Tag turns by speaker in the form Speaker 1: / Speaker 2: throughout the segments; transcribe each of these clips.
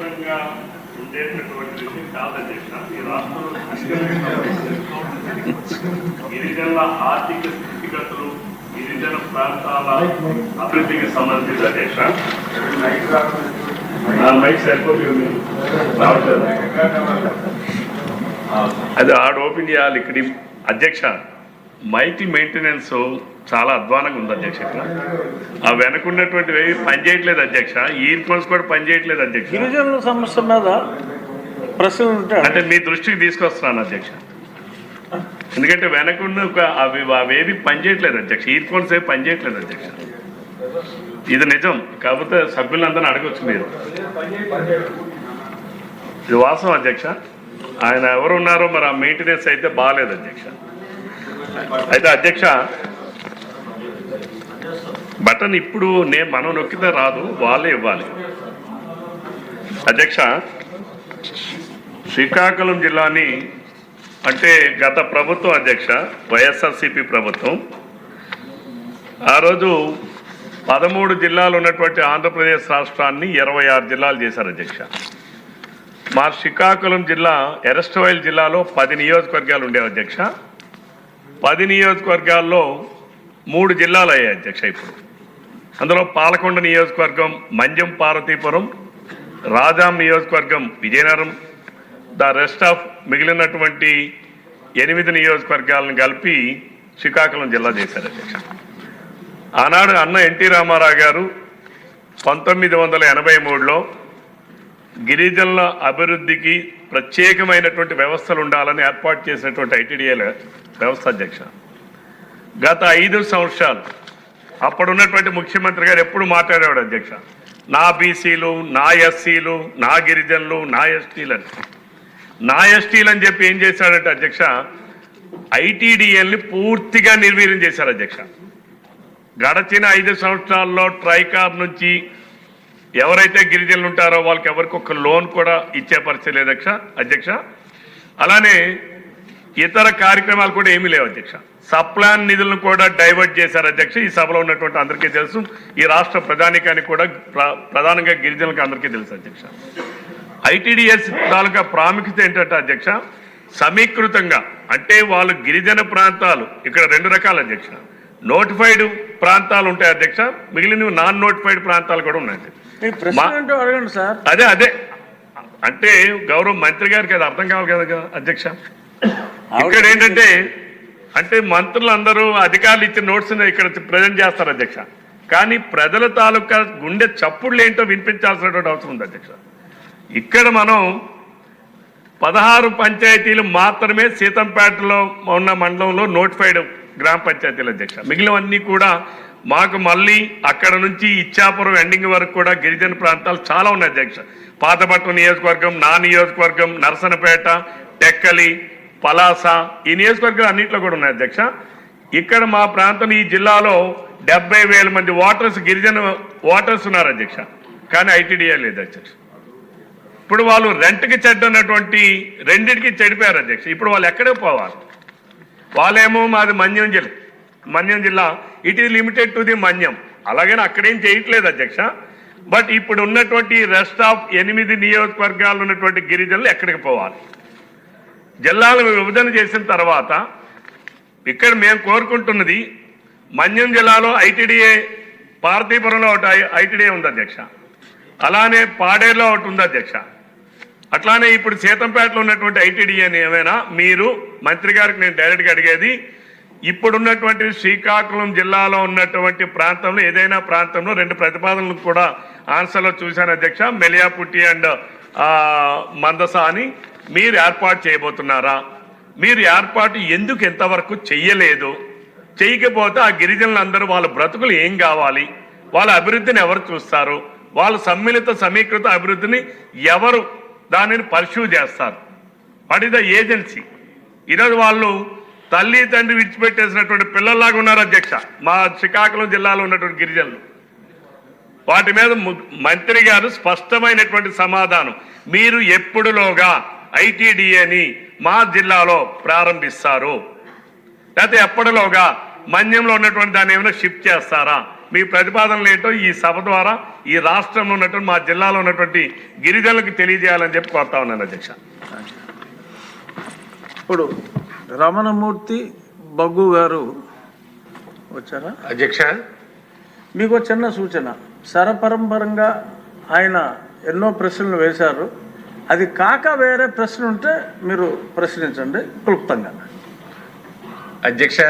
Speaker 1: శాశ్వతంగా ఉండేటటువంటి విషయం కాదని ఈ రాష్ట్రంలో గిరిజనుల ఆర్థిక స్థితిగతులు గిరిజన ప్రాంతాల అభివృద్ధికి సంబంధించిన దేశ మైక్ సరిపోతుంది అది ఆడ ఓపెన్ చేయాలి ఇక్కడ అధ్యక్ష. మైక్ మెయింటెనెన్స్ చాలా అధ్వానంగా ఉంది అధ్యక్ష ఇక్కడ. ఆ వెనకున్నటువంటివి పని చేయట్లేదు అధ్యక్ష. ఇయర్ ఫోన్స్ కూడా పని చేయట్లేదు అధ్యక్ష.
Speaker 2: గిరిజనుల సమస్య మీద ప్రశ్నలు ఉంటాయి
Speaker 1: అంటే మీ దృష్టికి తీసుకొస్తున్నాను అధ్యక్ష. ఎందుకంటే వెనకున్న ఒక అవి అవేవి పనిచేయట్లేదు అధ్యక్ష. ఇయర్ ఫోన్స్ ఏవి పనిచేయట్లేదు అధ్యక్ష. ఇది నిజం. కాకపోతే సభ్యులందరినీ అడగొచ్చు మీరు. ఇది వాస్తవం అధ్యక్ష. ఆయన ఎవరు ఉన్నారో మరి ఆ మెయింటెనెన్స్ అయితే బాగాలేదు అధ్యక్ష. అయితే అధ్యక్ష బటన్ ఇప్పుడు నేను మనం నొక్కితే రాదు వాళ్ళే ఇవ్వాలి. అధ్యక్ష శ్రీకాకుళం జిల్లాని అంటే గత ప్రభుత్వం అధ్యక్ష వైఎస్ఆర్సిపి ప్రభుత్వం. ఆ రోజు పదమూడు జిల్లాలు ఉన్నటువంటి ఆంధ్రప్రదేశ్ రాష్ట్రాన్ని ఇరవై ఆరు జిల్లాలు చేశారు అధ్యక్ష. మా శ్రీకాకుళం జిల్లా ఎరస్టవైల్ జిల్లాలో పది నియోజకవర్గాలు ఉండేవి అధ్యక్ష. పది నియోజకవర్గాల్లో మూడు జిల్లాలు అయ్యాయి అధ్యక్ష ఇప్పుడు. అందులో పాలకొండ నియోజకవర్గం మంజం పార్వతీపురం రాజాం నియోజకవర్గం విజయనగరం ద రెస్ట్ ఆఫ్ మిగిలినటువంటి ఎనిమిది నియోజకవర్గాలను కలిపి శ్రీకాకుళం జిల్లా చేశారు అధ్యక్ష. ఆనాడు అన్న ఎన్టీ రామారావు గారు పంతొమ్మిది వందల ఎనభై మూడులో గిరిజనుల అభివృద్ధికి ప్రత్యేకమైనటువంటి వ్యవస్థలు ఉండాలని ఏర్పాటు చేసినటువంటి ఐటీడీఏల వ్యవస్థ అధ్యక్ష. గత ఐదు సంవత్సరాలు అప్పుడున్నటువంటి ముఖ్యమంత్రి గారు ఎప్పుడు మాట్లాడేవాడు అధ్యక్ష? నా బీసీలు నా ఎస్సీలు నా గిరిజనులు నా ఎస్టీలు అని నా ఎస్టీలు అని చెప్పి ఏం చేశాడంటే అధ్యక్ష ఐటీడీఎల్ని పూర్తిగా నిర్వీర్యం చేశారు అధ్యక్ష. గడచిన ఐదు సంవత్సరాల్లో ట్రైకార్ నుంచి ఎవరైతే గిరిజనులు ఉంటారో వాళ్ళకి ఎవరికి ఒక లోన్ కూడా ఇచ్చే పరిస్థితి లేదు అధ్యక్ష. అధ్యక్ష అలానే ఇతర కార్యక్రమాలు కూడా ఏమీ లేవు అధ్యక్ష. సప్లాన్ నిధులను కూడా డైవర్ట్ చేశారు అధ్యక్ష. ఈ సభలో ఉన్నటువంటి అందరికీ తెలుసు. ఈ రాష్ట్ర ప్రధానికానికి కూడా ప్ర- ప్రధానంగా గిరిజనులకు అందరికీ తెలుసు అధ్యక్ష. ఐటీడీఎస్ తాలూకా ప్రాముఖ్యత ఏంటంటే అధ్యక్ష సమీకృతంగా అంటే వాళ్ళు గిరిజన ప్రాంతాలు ఇక్కడ రెండు రకాల అధ్యక్ష. నోటిఫైడ్ ప్రాంతాలు ఉంటాయి అధ్యక్ష. మిగిలినవి నాన్ నోటిఫైడ్ ప్రాంతాలు కూడా ఉన్నాయి
Speaker 2: అడగండి సార్.
Speaker 1: అదే అదే. అంటే గౌరవ మంత్రి గారికి అది అర్థం కావాలి కదా అధ్యక్ష? ఇక్కడ ఏంటంటే అంటే మంత్రులు అందరూ అధికారులు ఇచ్చిన నోట్స్ ఇక్కడ ప్రజెంట్ చేస్తారు అధ్యక్ష. కానీ ప్రజల తాలూకా గుండె చప్పుళ్ళు ఏంటో వినిపించాల్సినటువంటి అవసరం ఉంది అధ్యక్ష. ఇక్కడ మనం పదహారు పంచాయతీలు మాత్రమే సీతంపేటలో ఉన్న మండలంలో నోటిఫైడ్ గ్రామ పంచాయతీలు అధ్యక్ష. మిగిలినవన్నీ కూడా మాకు మళ్ళీ అక్కడ నుంచి ఇచ్చాపురం ఎండింగ్ వరకు కూడా గిరిజన ప్రాంతాలు చాలా ఉన్నాయి అధ్యక్ష. పాతపట్నం నియోజకవర్గం నా నియోజకవర్గం నరసనపేట టెక్కలి పలాస ఈ నియోజకవర్గం అన్నింటిలో కూడా ఉన్నాయి అధ్యక్ష. ఇక్కడ మా ప్రాంతం ఈ జిల్లాలో డెబ్బై వేల మంది ఓటర్స్ గిరిజన ఓటర్స్ ఉన్నారు అధ్యక్ష. కానీ ఐటీడీఏ లేదు అధ్యక్ష. ఇప్పుడు వాళ్ళు రెంట్కి చెడ్డన్నటువంటి రెండింటికి చెడిపోయారు అధ్యక్ష. ఇప్పుడు వాళ్ళు ఎక్కడికి పోవాలి? వాళ్ళేమో మాది మన్యం జిల్లా మన్యం జిల్లా. It is limited to the Manyam. అలాగని అక్కడేం చేయట్లేదు అధ్యక్ష. బట్ ఇప్పుడు ఉన్నటువంటి రెస్ట్ ఆఫ్ ఎనిమిది నియోజకవర్గాలు ఉన్నటువంటి గిరిజనులు ఎక్కడికి పోవాలి? జిల్లాలను విభజన చేసిన తర్వాత ఇక్కడ మేము కోరుకుంటున్నది మన్యం జిల్లాలో ఐటీడీఏ పార్థీపురంలో ఒకటి ఐటీడీఏ ఉంది అధ్యక్ష. అలానే పాడేరులో ఒకటి ఉంది అధ్యక్ష. అట్లానే ఇప్పుడు సీతంపేటలో ఉన్నటువంటి ఐటీడీఏని ఏమైనా మీరు మంత్రి గారికి నేను డైరెక్ట్గా అడిగేది ఇప్పుడున్నటువంటి శ్రీకాకుళం జిల్లాలో ఉన్నటువంటి ప్రాంతంలో ఏదైనా ప్రాంతంలో రెండు ప్రతిపాదనలు కూడా ఆన్సర్లో చూశాను అధ్యక్ష. మెలియాపుట్టి అండ్ మందస అని మీరు ఏర్పాటు చేయబోతున్నారా? మీరు ఏర్పాటు ఎందుకు ఎంతవరకు చెయ్యలేదు? చేయకపోతే ఆ గిరిజనులందరూ వాళ్ళ బ్రతుకులు ఏం కావాలి? వాళ్ళ అభివృద్ధిని ఎవరు చూస్తారు? వాళ్ళ సమ్మిళిత సమీకృత అభివృద్ధిని ఎవరు దానిని పర్సూ చేస్తారు? What the agency? ఈరోజు వాళ్ళు తల్లి తండ్రి విడిచిపెట్టేసినటువంటి పిల్లల్లాగా ఉన్నారు అధ్యక్ష. మా శ్రీకాకుళం జిల్లాలో ఉన్నటువంటి గిరిజనులు. వాటి మీద మంత్రి గారు స్పష్టమైనటువంటి సమాధానం. మీరు ఎప్పుడులోగా ఐటీడీఏని మా జిల్లాలో ప్రారంభిస్తారు? లేకపోతే ఎప్పటిలోగా మన్యంలో ఉన్నటువంటి దాన్ని ఏమైనా షిఫ్ట్ చేస్తారా? మీ ప్రతిపాదనలు ఏంటో ఈ సభ ద్వారా ఈ రాష్ట్రంలో ఉన్నటువంటి మా జిల్లాలో ఉన్నటువంటి గిరిజనులకు తెలియజేయాలని చెప్పి కోరుతా ఉన్నాను అధ్యక్ష.
Speaker 2: ఇప్పుడు రమణమూర్తి బగ్గు గారు వచ్చారా?
Speaker 1: అధ్యక్ష.
Speaker 2: మీకు చిన్న సూచన. సరపరంపరంగా ఆయన ఎన్నో ప్రశ్నలు వేశారు. అది కాక వేరే ప్రశ్న ఉంటే మీరు ప్రశ్నించండి క్లుప్తంగా.
Speaker 3: అధ్యక్ష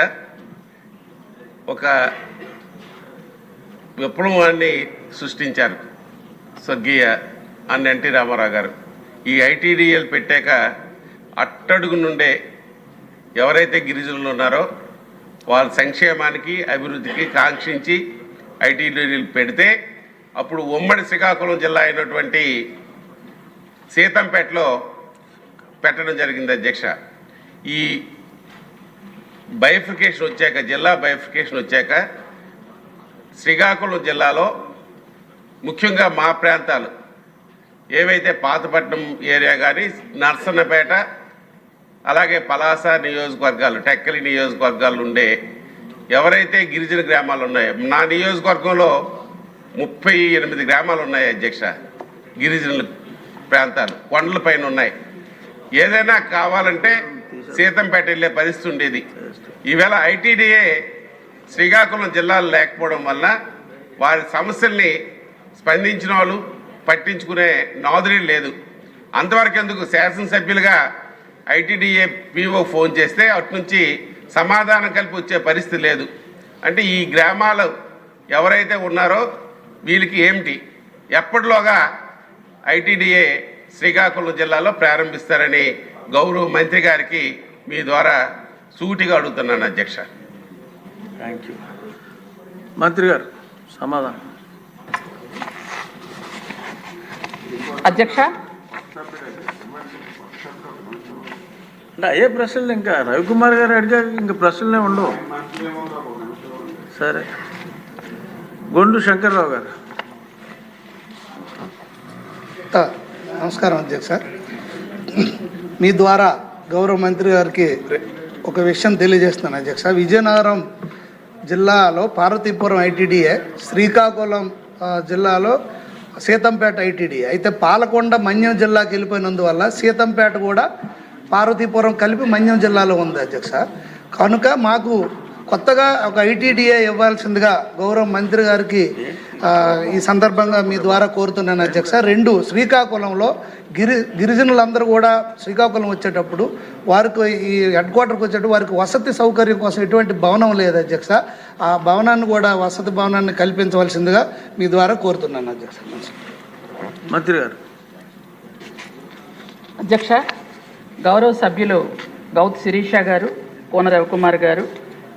Speaker 3: ఒక విప్లవాన్ని సృష్టించారు స్వర్గీయ అన్న ఎన్టీ రామారావు గారు. ఈ ఐటీడీఎల్ పెట్టాక అట్టడుగు నుండే ఎవరైతే గిరిజనులు ఉన్నారో వాళ్ళ సంక్షేమానికి అభివృద్ధికి కాంక్షించి ఐటీలు పెడితే అప్పుడు ఉమ్మడి శ్రీకాకుళం జిల్లా అయినటువంటి సీతంపేటలో పెట్టడం జరిగింది అధ్యక్ష. ఈ బైఫికేషన్ వచ్చాక జిల్లా బైఫికేషన్ వచ్చాక శ్రీకాకుళం జిల్లాలో ముఖ్యంగా మా ప్రాంతాలు ఏవైతే పాతపట్నం ఏరియా కానీ నర్సన్నపేట అలాగే పలాస నియోజకవర్గాలు టెక్కలి నియోజకవర్గాలు ఉండే ఎవరైతే గిరిజన గ్రామాలు ఉన్నాయో నా నియోజకవర్గంలో ముప్పై ఎనిమిది గ్రామాలు ఉన్నాయి అధ్యక్ష గిరిజనుల ప్రాంతాలు కొండల పైన ఉన్నాయి. ఏదైనా కావాలంటే సీతంపేట వెళ్ళే పరిస్థితి ఉండేది. ఈవేళ ఐటీడీఏ శ్రీకాకుళం జిల్లాలో లేకపోవడం వల్ల వారి సమస్యల్ని స్పందించిన వాళ్ళు పట్టించుకునే నాదురీ లేదు. అంతవరకు ఎందుకు శాసనసభ్యులుగా ఐటీడీఏ పీఓ ఫోన్ చేస్తే అటు నుంచి సమాధానం కలిపి వచ్చే పరిస్థితి లేదు. అంటే ఈ గ్రామాలు ఎవరైతే ఉన్నారో వీళ్ళకి ఏమిటి? ఎప్పటిలోగా ఐటీడీఏ శ్రీకాకుళం జిల్లాలో ప్రారంభిస్తారని గౌరవ మంత్రి గారికి మీ ద్వారా సూటిగా అడుగుతున్నాను అధ్యక్ష.
Speaker 2: థ్యాంక్ యూ మంత్రి గారు సమాధానం.
Speaker 4: అధ్యక్ష
Speaker 2: అంటే అయ్యే ప్రశ్నలు ఇంకా? రవికుమార్ గారు అడిగాక ఇంకా ప్రశ్నలే ఉండవు. సరే. గొండు శంకర్రావు గారు.
Speaker 5: నమస్కారం అధ్యక్ష. మీ ద్వారా గౌరవ మంత్రి గారికి ఒక విషయం తెలియజేస్తున్నాను అధ్యక్ష. విజయనగరం జిల్లాలో పార్వతీపురం ఐటీడీఏ శ్రీకాకుళం జిల్లాలో సీతంపేట ఐటీడీఏ. అయితే పాలకొండ మన్యం జిల్లాకి వెళ్ళిపోయినందువల్ల సీతంపేట కూడా పార్వతీపురం కలిపి మన్యం జిల్లాలో ఉంది అధ్యక్ష. కనుక మాకు కొత్తగా ఒక ఐటీడీఏ ఇవ్వాల్సిందిగా గౌరవ మంత్రి గారికి ఆ, ఈ సందర్భంగా మీ ద్వారా కోరుతున్నాను అధ్యక్ష. రెండు శ్రీకాకుళంలో గిరి గిరిజనులందరూ కూడా శ్రీకాకుళం వచ్చేటప్పుడు వారికి ఈ హెడ్ క్వార్టర్కి వచ్చేటప్పుడు వారికి వసతి సౌకర్యం కోసం ఎటువంటి భవనం లేదు అధ్యక్ష. ఆ భవనాన్ని కూడా వసతి భవనాన్ని కల్పించవలసిందిగా మీ ద్వారా కోరుతున్నాను అధ్యక్ష.
Speaker 2: మంత్రి గారు.
Speaker 4: అధ్యక్ష గౌరవ సభ్యులు గౌత్ శిరీష గారు కోన రవికుమార్ గారు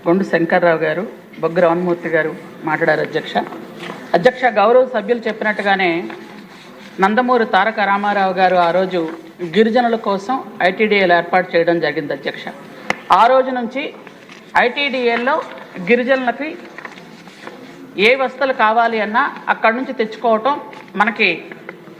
Speaker 4: గొండు శంకర్రావు గారు బొగ్గు రవణమూర్తి గారు మాట్లాడారు అధ్యక్ష. అధ్యక్ష గౌరవ సభ్యులు చెప్పినట్టుగానే నందమూరి తారక రామారావు గారు ఆ రోజు గిరిజనుల కోసం ఐటీడీఏలు ఏర్పాటు చేయడం జరిగింది అధ్యక్ష. ఆ రోజు నుంచి ఐటీడీఏల్లో గిరిజనులకి ఏ వస్తువులు కావాలి అన్నా అక్కడి నుంచి తెచ్చుకోవటం మనకి